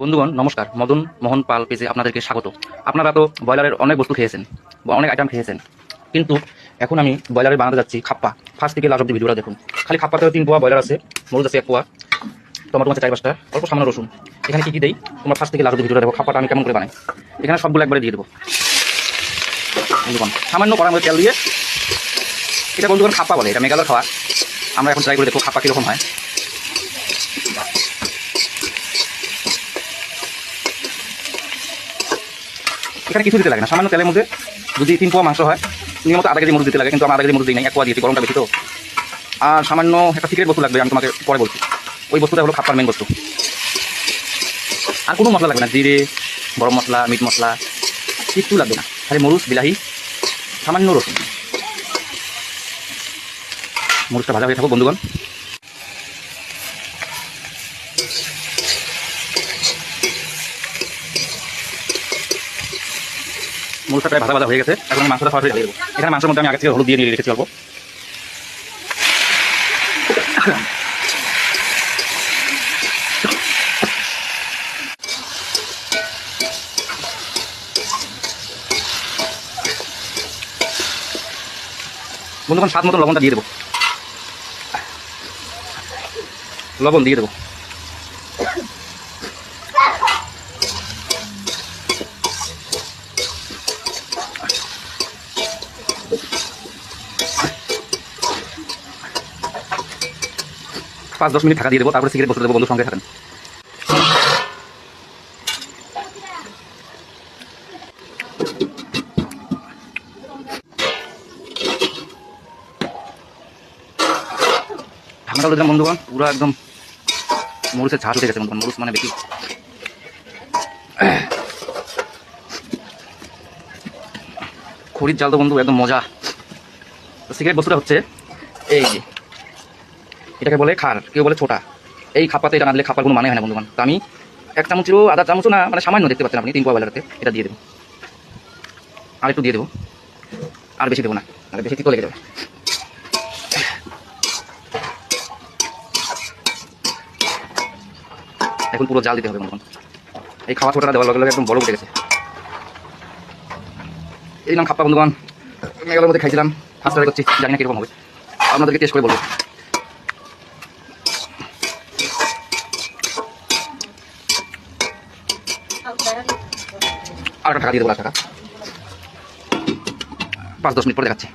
বন্ধুগণ, নমস্কার। মদন মোহন পাল পেজে আপনাদেরকে স্বাগত। আপনারা তো ব্রয়লারের অনেক বস্তু খেয়েছেন বা অনেক আইটেম খেয়েছেন। কিন্তু এখন আমি ব্রয়লারের বানাতে যাচ্ছি খাপ্পা। ফার্স্ট থেকে লাস্ট অব্দি ভিডিওটা দেখুন। খালি খাপ্পাতে তিন পোয়া ব্রয়লার আছে মরুচ আছে এক পোয়া। টমাটো আছে চার পাঁচটা, অল্প সামান্য রসুন। এখানে কি কি দেই? তোমরা ফার্স্ট থেকে লাস্ট অব্দি ভিডিওটা দেখো, খাপ্পাটা আমি কেমন করে বানাই। এখানে সবগুলো একবারে দিয়ে দেবো। বন্ধুগণ, সামান্য কড়ার মধ্যে তেল দিয়ে, এটা বন্ধুগণ খাপ্পা বলে, এটা মেঘালয় খাওয়া। আমরা এখন ট্রাই করে দেখব খাপ্পা কীরকম হয়। এখানে কিছু দিতে লাগে না। সামান্য তেলের মধ্যে যদি তিন পোয়া মাংস হয়, নিয়মিত আধা কেজি মরুচ দিতে লাগে, কিন্তু আমরা আধা কেজি মরুচ দিই নাই, এক পোয়া দিয়েছি, গরমটা বেশি তো। আর সামান্য একটা সিক্রেট বস্তু লাগবে, আমি তোমাকে পরে বলছি। ওই বস্তুটা হলো খাপ্পার মেন বস্তু। আর কোনো মশলা লাগবে না, জিরে, গরম মশলা, মিট মশলা, কিচ্ছু লাগবে না। খালি মরুচ, বিলাহি, সামান্য রসুন। মরুচটা ভাজা হয়ে থাকো বন্ধুগণ। মূলটা প্রায় ভাজা হয়ে গেছে। এখন আমি মাংসটা ঢেলে দেবো। এখানে মাংসের মধ্যে আমি আগে থেকে হলুদ দিয়ে নিয়ে রেখেছি অল্প। বন্ধুগণ, স্বাদ মতো লবণটা দিয়ে দেবো। লবণ দিয়ে দেবো। পাঁচ, দশ মিনিট থাকা দিয়ে দেবো, তারপরে সিগারেট বসে দেবো, বন্ধুর সঙ্গে থাকেন। দিলাম বন্ধুগণ। পুরো একদম মরুচের ঝাঁস উঠে গেছে, বন্ধুগণ। মরুচ মানে বেশি। খড়ির জাল তো বন্ধু একদম মজা। সিগারেট বস্তুটা হচ্ছে এই যে, এটাকে বলে খার, কেউ বলে ছোটা। এই খাপাতে এটা না খাপার কোনো মানে হয় না বন্ধুগণ তো আমি এক চামচেরও আধা চামচও না মানে সামান্য দেখতে পাচ্ছেন আপনি, তিন পোয়া বেলাতে এটা দিয়ে দেবো। আর একটু দিয়ে দেবো। আর বেশি দেবো না আর বেশি তিতো লেগে যাবে। এখন পুরো জাল দিতে হবে বন্ধুগণ এই খাওয়া ছোটাটা দেওয়ার লগে লগে একদম বড় উঠে গেছে। এই নাম খাপ্পা, বন্ধুগণ। মেঘালয়ের মধ্যে খাইছিলাম। ফার্স্ট ট্রাই করছি জানি না কীরকম হবে। আপনাদেরকে টেস্ট করে বলব। আর টাকা দিয়ে দেবো টাকা। পাঁচ, দশ মিনিট পরে দেখাচ্ছি।